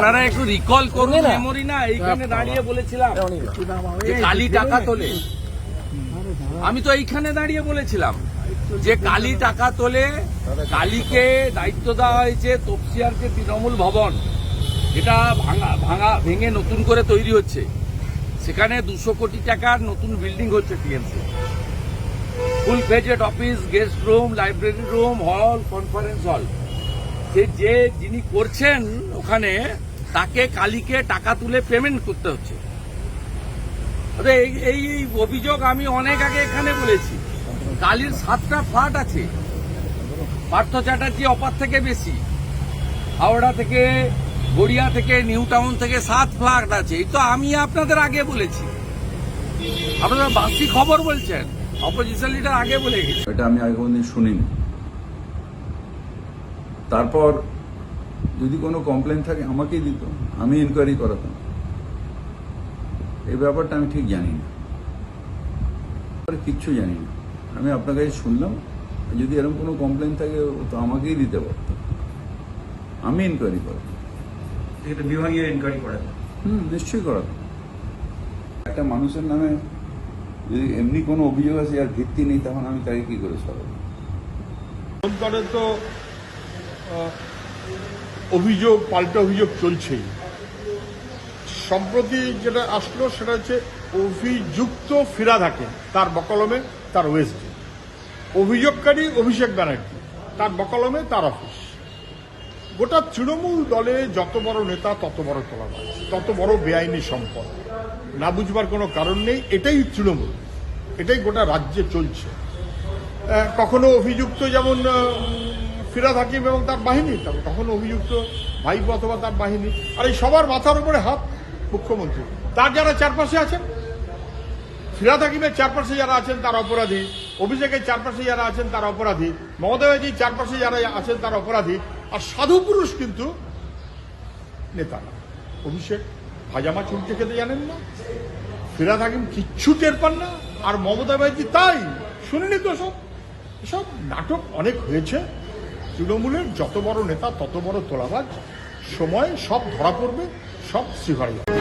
আপনারা একটু রিকল করুন মেমোরি না? এইখানে দাঁড়িয়ে বলেছিলাম। যে কালি টাকা তোলে। আমি তো এইখানে দাঁড়িয়ে বলেছিলাম যে কালি টাকা তোলে কালীকে দায়িত্ব দেওয়া হয়েছে তপসিয়ারকে তৃণমূল ভবন। এটা ভাঙা ভাঙা ভেঙে নতুন করে তৈরি হচ্ছে। সেখানে দুশো কোটি টাকার নতুন বিল্ডিং হচ্ছে TMC full fledged office guest room library room hall conference hall সে যে যিনি করছেন ওখানে তাকে কালীকে টাকা তুলে পেমেন্ট করতে হচ্ছে। এই অভিযোগ আমি অনেক আগে এখানে বলেছি। কালীর সাতটা ফ্ল্যাট আছে। পার্থ চ্যাটার্জি অপার থেকে বেশি। হাওড়া থেকে, গড়িয়া থেকে, নিউ টাউন থেকে সাত ফ্ল্যাট আছে। এই তো আমি আপনাদের আগে বলেছি। আপনারা বাসি খবর বলছেন। অপোজিশন লিডার আগে বলে গেছে। এটা আমি আগে কোনদিন শুনিনি। তারপর যদি কোনো কমপ্লেন থাকে আমাকেই দিত। আমি ইনকোয়ারি করাতাম। এই ব্যাপারটা আমি ঠিক জানি না। আর কিচ্ছু জানি না। আমি আপনার কাছে শুনলাম যদি এরকম কোনো কমপ্লেন থাকে ও তো আমাকেই দিতে পারত। আমি ইনকোয়ারি করাতাম। এটা বিভাগীয় ইনকোয়ারি করে হুম নিশ্চয়ই করাতাম। একটা মানুষের নামে যদি এমনি কোনো অভিযোগ আছে আর ভিত্তি নেই তখন আমি তাকে কি করে সরাবো? করে তো অভিযোগ, পাল্টা অভিযোগ চলছেই সম্প্রতি যেটা আসলো সেটা হচ্ছে অভিযুক্ত ফিরাদ থাকে তার বকলমে তার ওয়েস্টে। অভিযোগকারী অভিষেক ব্যানার্জি, তার বকলমে তার অফিস। গোটা তৃণমূল দলে যত বড় নেতা, তত বড় তোলাবাজ, তত বড় বেআইনি সম্পদ। না বুঝবার কোনো কারণ নেই, এটাই তৃণমূল, এটাই গোটা রাজ্যে চলছে। কখনো অভিযুক্ত যেমন ফিরাদ হাকিম এবং তার বাহিনী তবে কখনো অভিযুক্ত ভাইপো অথবা তার বাহিনী, আর এই সবার মাথার উপরে হাত মুখ্যমন্ত্রী। তার যারা চারপাশে আছেন ফিরাদ হাকিমের চারপাশে যারা আছেন তার অপরাধী, অভিষেকের চারপাশে যারা আছেন তার অপরাধী মমতা ব্যানার্জির চারপাশে যারা আছেন তার অপরাধী, আর সাধু পুরুষ কিন্তু নেতা না। অভিষেক ভাজামা চুলকে খেতে জানেন না? ফিরাদ হাকিম কিচ্ছু টের পান না, আর মমতা ব্যানার্জি তাই। শুনিনি তো সব? এসব নাটক অনেক হয়েছে। তৃণমূলের যত বড় নেতা তত বড় তোলাবাজ সময় সব ধরা পড়বে সব সিভারি